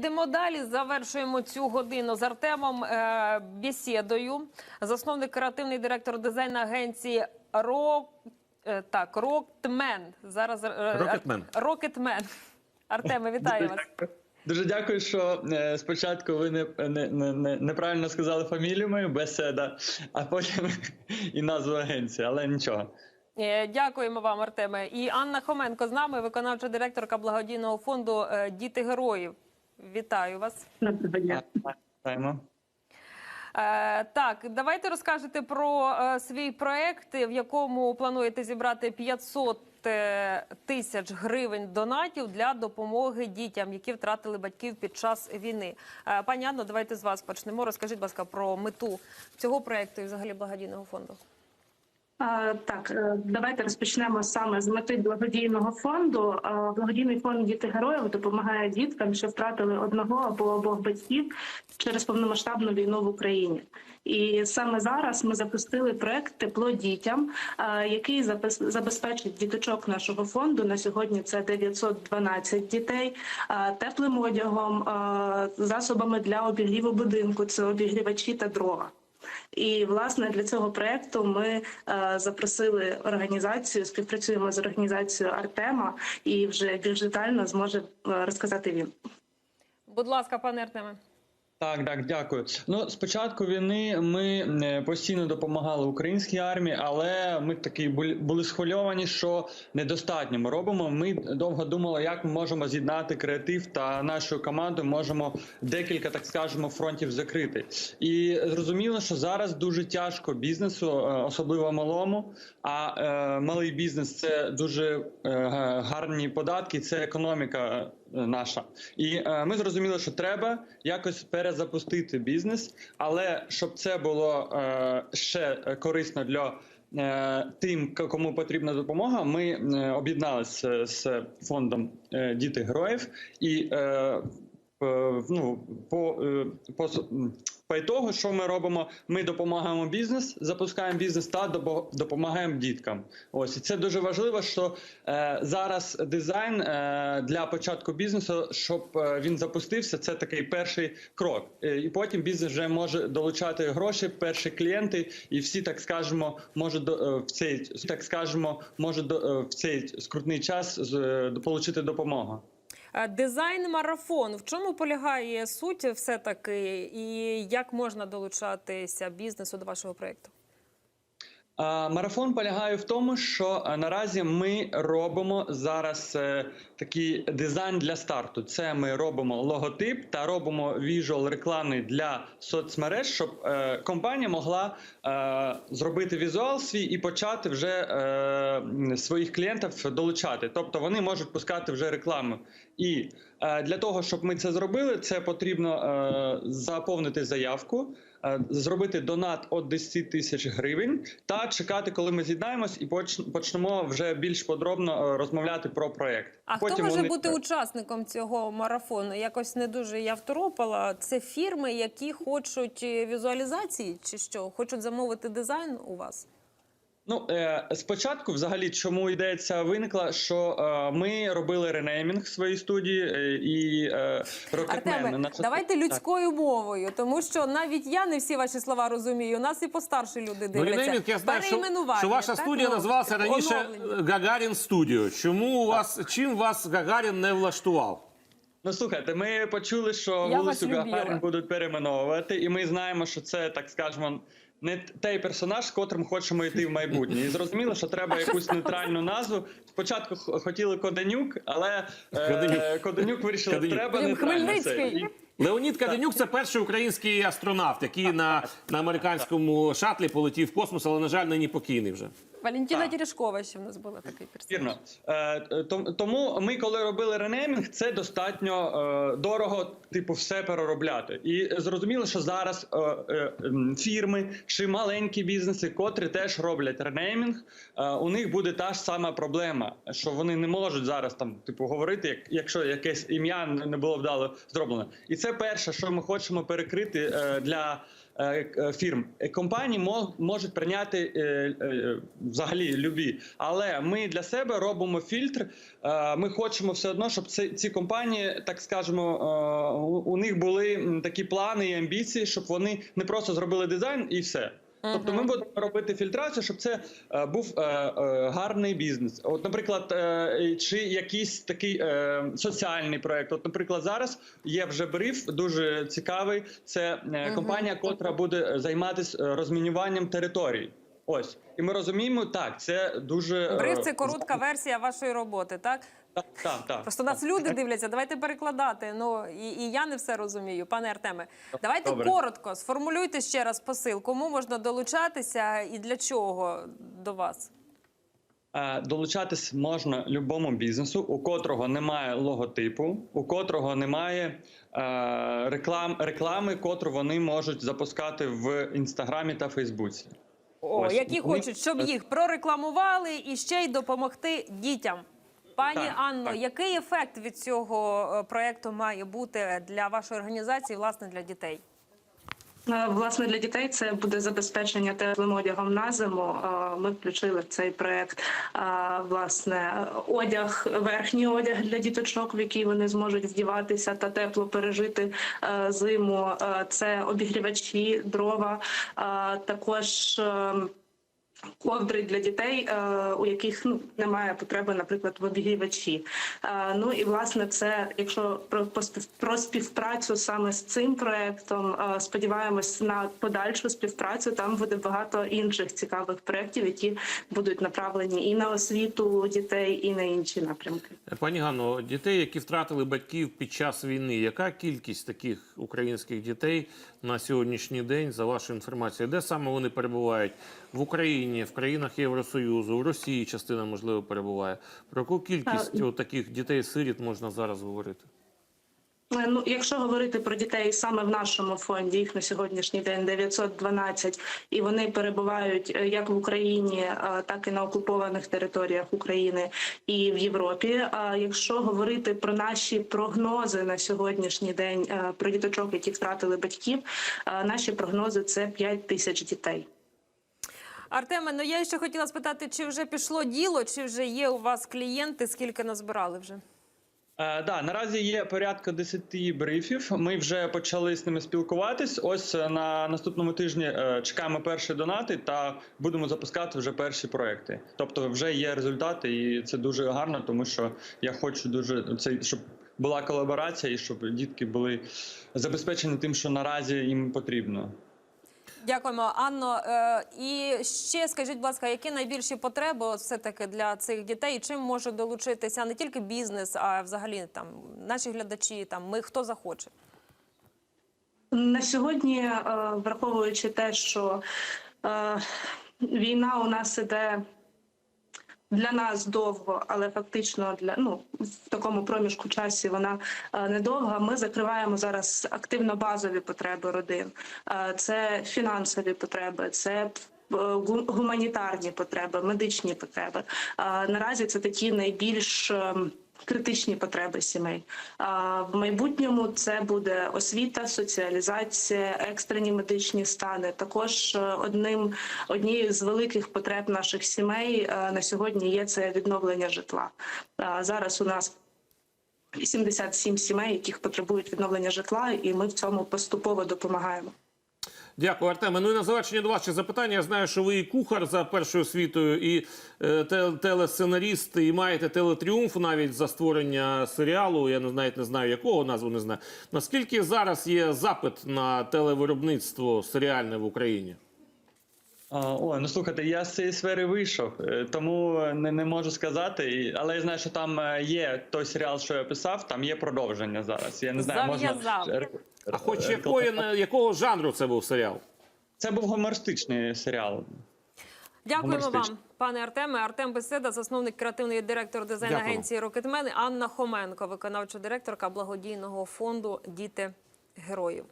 йдемо далі. Завершуємо цю годину з Артемом е, бесідою. Засновник креативний директор дизайн агенції Рок. е, Так, Роктмен. Зараз е, Рокетмен. Рокетмен. Артеме, вітаю вас. Дуже дякую, що е, спочатку ви не, не, не, не, неправильно сказали фамілію мою, беседа, а потім і назву агенції, але нічого. Е, Дякуємо вам, Артеме. І Анна Хоменко з нами, виконавча директорка благодійного фонду е, Діти героїв. Вітаю вас. Доброго дня. Вітаємо. Е, так, давайте розкажете про е, свій проект, в якому плануєте зібрати 500 е, тисяч гривень донатів для допомоги дітям, які втратили батьків під час війни. Е, пані Анно, давайте з вас почнемо. Розкажіть, будь ласка, про мету цього проекту і взагалі благодійного фонду. Так, е, давайте розпочнемо саме з мети благодійного фонду. Благодійний фонд Діти героїв допомагає діткам, що втратили одного або обох батьків через повномасштабну війну в Україні. І саме зараз ми запустили проект Тепло дітям, який забезпечить діточок нашого фонду. На сьогодні це 912 дітей теплим одягом, засобами для обігріву будинку. Це обігрівачі та дрова. І власне для цього проекту ми е, запросили організацію, співпрацюємо з організацією Артема, і вже більш детально зможе е, розказати він. Будь ласка, пане Артеме. Так, так, дякую. Ну, з початку війни ми е, постійно допомагали українській армії, але ми такі були, схвильовані, що недостатньо ми робимо. Ми довго думали, як ми можемо з'єднати креатив та нашу команду. Можемо декілька, так скажемо, фронтів закрити. І зрозуміло, що зараз дуже тяжко бізнесу, е, особливо малому. А е, малий бізнес це дуже е, гарні податки, це економіка наша. І е, ми зрозуміли, що треба якось перезапустити бізнес, але щоб це було е, ще корисно для е, тим, кому потрібна допомога, ми е, об'єдналися з фондом е, Діти героїв і е, е, ну, по, е, по, по ітогу, що ми робимо? Ми допомагаємо бізнес, запускаємо бізнес та допо- допомагаємо діткам. Ось і це дуже важливо, що е, зараз дизайн е, для початку бізнесу, щоб е, він запустився, це такий перший крок. Е, і потім бізнес вже може долучати гроші, перші клієнти, і всі так скажемо, можуть до е, в цей так скажемо, можуть до е, в цей скрутний час з, е, отримати допомогу. Е, Дизайн марафон. В чому полягає суть все таки, і як можна долучатися бізнесу до вашого проекту? Марафон полягає в тому, що е, наразі ми робимо зараз е, такий дизайн для старту. Це ми робимо логотип та робимо віжуал реклами для соцмереж, щоб е, компанія могла е, зробити візуал свій і почати вже е, своїх клієнтів долучати. Тобто вони можуть пускати вже рекламу. І е, для того, щоб ми це зробили, це потрібно е, заповнити заявку е, зробити донат від 10 тисяч гривень та чекати, коли ми з'єднаємось, і почнемо вже більш подробно е, розмовляти про проект. А хто може вони- бути учасником цього марафону? Якось не дуже я второпала. Це фірми, які хочуть е, візуалізації, чи що хочуть замовити дизайн у вас? Ну е, спочатку, взагалі, чому ця виникла, що е, ми робили ренеймінг своїй студії е, і Артеме, наша- давайте Так. людською мовою, тому що навіть я не всі ваші слова розумію. У нас і постарші люди Ну, дивляться. Ренемінг, я знаю, що, що ваша так? студія Ну, називалася раніше оновлення. Гагарін Студіо. Чому у вас чим вас Гагарін не влаштував? Ну слухайте, ми почули, що Я вулицю. Гагарін будуть перейменовувати, і ми знаємо, що це так скажемо. Не той персонаж, з котрим хочемо йти в майбутнє, і зрозуміло, що треба якусь нейтральну назву. Спочатку хотіли Коденюк, але е, Коденюк. Вирішили, Коденюк. треба нейтральну це. Леонід Каденюк це перший український астронавт, який на, на американському шатлі полетів в космос, але, на жаль, нині покійний вже. Валентина Так. Терешкова ще в нас була такий персонаж. Вірно. Е, е, тому ми, коли робили ренеймінг, це достатньо е, дорого, типу, все переробляти. І зрозуміло, що зараз е, е, фірми чи маленькі бізнеси, котрі теж роблять ренеймінг, е, у них буде та ж сама проблема, що вони не можуть зараз там, типу, говорити, як, якщо якесь ім'я не було вдало зроблено. І це перше, що ми хочемо перекрити е, для. Е, е, фірм. Компанії мо- можуть прийняти е, взагалі любі, але ми для себе робимо фільтр. Ми хочемо все одно, щоб ці, компанії, так скажемо, у них були такі плани і амбіції, щоб вони не просто зробили дизайн і все. Тобто ми будемо робити фільтрацію, щоб це е, був е, е, гарний бізнес. От, наприклад, е, чи якийсь такий е, соціальний проект. От, наприклад, зараз є вже бриф, дуже цікавий. Це е, компанія, котра буде займатися е, розмінюванням територій. Ось, і ми розуміємо, так, це дуже е, Бриф це коротка версія вашої роботи, так? Так. Просто нас люди дивляться. Давайте перекладати. Ну і, і я не все розумію, пане Артеме. Давайте Добре. коротко сформулюйте ще раз посил. Кому можна долучатися і для чого до вас? Е, Долучатись можна любому бізнесу, у котрого немає логотипу, у котрого немає е, реклам, реклами, котру вони можуть запускати в інстаграмі та Фейсбуці. О, Ось. які хочуть, щоб їх прорекламували і ще й допомогти дітям. Пані Так, Анно, так. який ефект від цього е, проекту має бути для вашої організації, власне, для дітей? Е, Власне, для дітей це буде забезпечення теплим одягом на зиму. Е, Ми включили в цей проект власне одяг, верхній одяг для діточок, в який вони зможуть вдіватися та тепло пережити зиму. Це обігрівачі, дрова, також. Ковдри для дітей, е, у яких ну немає потреби, наприклад, в обігрівачі. Е, Ну і власне, це якщо про про співпрацю саме з цим проектом, е, сподіваємось на подальшу співпрацю. Там буде багато інших цікавих проєктів, які будуть направлені і на освіту дітей, і на інші напрямки. Пані Ганно, дітей, які втратили батьків під час війни, яка кількість таких українських дітей на сьогоднішній день, за вашою інформацією, де саме вони перебувають? В Україні, в країнах Євросоюзу, в Росії частина, можливо, перебуває. Про яку кількість от таких дітей-сиріт можна зараз говорити? Е, Ну, якщо говорити про дітей саме в нашому фонді, їх на сьогоднішній день 912, і вони перебувають е, як в Україні, е, так і на окупованих територіях України і в Європі. А якщо говорити про наші прогнози на сьогоднішній день е, про діточок, які втратили батьків, е, наші прогнози це 5 тисяч дітей. Артеме, ну я ще хотіла спитати, чи вже пішло діло, чи вже є у вас клієнти, скільки назбирали вже? Е, да, наразі є порядка 10 брифів. Ми вже почали з ними спілкуватись. Ось е, на наступному тижні е, чекаємо перші донати та будемо запускати вже перші проекти. Тобто, вже є результати, і це дуже гарно, тому що я хочу дуже це, щоб була колаборація і щоб дітки були забезпечені тим, що наразі їм потрібно. Дякуємо, Анно. Е, і ще скажіть, будь ласка, які найбільші потреби все-таки для цих дітей? І чим може долучитися не тільки бізнес, а взагалі там наші глядачі, там ми хто захоче? На сьогодні, е, враховуючи те, що е, війна у нас іде для нас довго, але фактично для ну в такому проміжку часі вона е, недовга. Ми закриваємо зараз активно базові потреби родин. Е, Це фінансові потреби, це е, гуманітарні потреби, медичні потреби. Наразі це такі найбільш ем, критичні потреби сімей. А в майбутньому це буде освіта, соціалізація, екстрені медичні стани. Також е, одним однією з великих потреб наших сімей е, на сьогодні є це відновлення житла. Зараз у нас 87 сімей, яких потребують відновлення житла, і ми в цьому поступово допомагаємо. Дякую, Артеме. Ну і на завершення до вас ще запитання. Я знаю, що ви і кухар за першою освітою, і е, те- телесценаріст, і маєте телетріумф навіть за створення серіалу. Я не навіть не знаю якого назву не знаю. Наскільки зараз є запит на телевиробництво серіальне в Україні? Ой, ну слухайте, я з цієї сфери вийшов, е, тому не, не можу сказати. Але я знаю, що там е, є той серіал, що я писав, там є продовження зараз. Я не знаю, можна А хоч е, якої якого жанру це був серіал? це був гумористичний серіал. Дякуємо вам, пане Артеме. Артем Беседа, засновник креативної директор дизайн агенції Рокетмен, Анна Хоменко, виконавча директорка благодійного фонду Діти героїв.